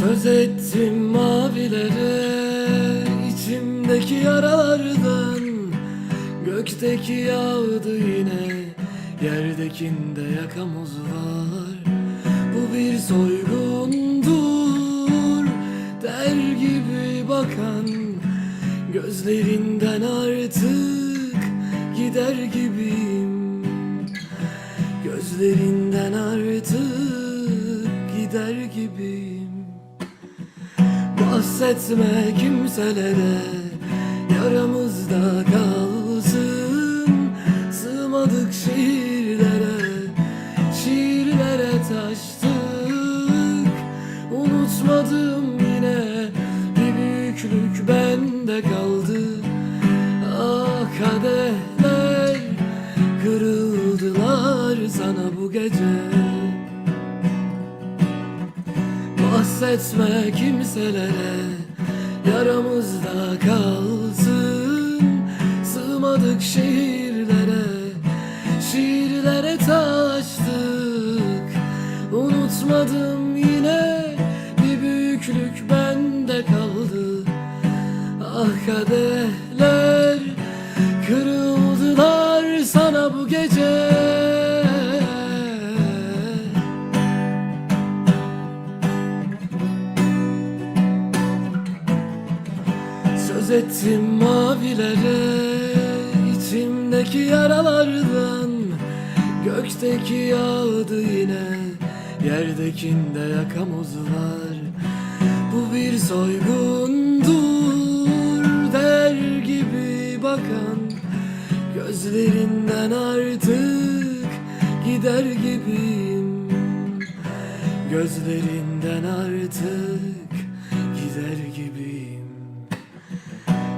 Söz ettim mavilere içimdeki yaralardan. Gökteki yağdı yine Yerdekinde yakamoz var Bu bir soygundur Der gibi bakan. Gözlerinden artık Gider gibiyim. Gözlerinden artık gider gibiyim Bahsetme kimselere. Yaramızda kalsın Sığmadık şiirlere. Şiirlere taştık. Unutmadım yine Bir büyüklük bende kaldı. Ah kadehler Kırıldılar sana bu gece Bahsetme kimselere. Yaramızda kalsın Sığmadık şiirlere. Şiirlere taştık. Unutmadım yine Bir büyüklük bende kaldı. Ah kadehler Söz mavilere içimdeki yaralardan. Gökteki yağdı yine Yerdekinde yakamoz var Bu bir soygundur Der gibi bakan. Gözlerinden artık Gider gibiyim. Gözlerinden artık Gider gibiyim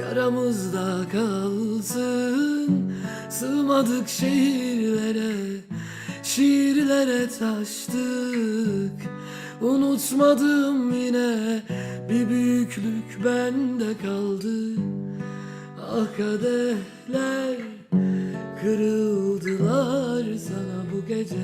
Yaramızda kalsın. Sığmadık şiirlere Şiirlere taştık. Unutmadım yine Bir büyüklük bende kaldı. Ah kadehler Kırıldılar sana bu gece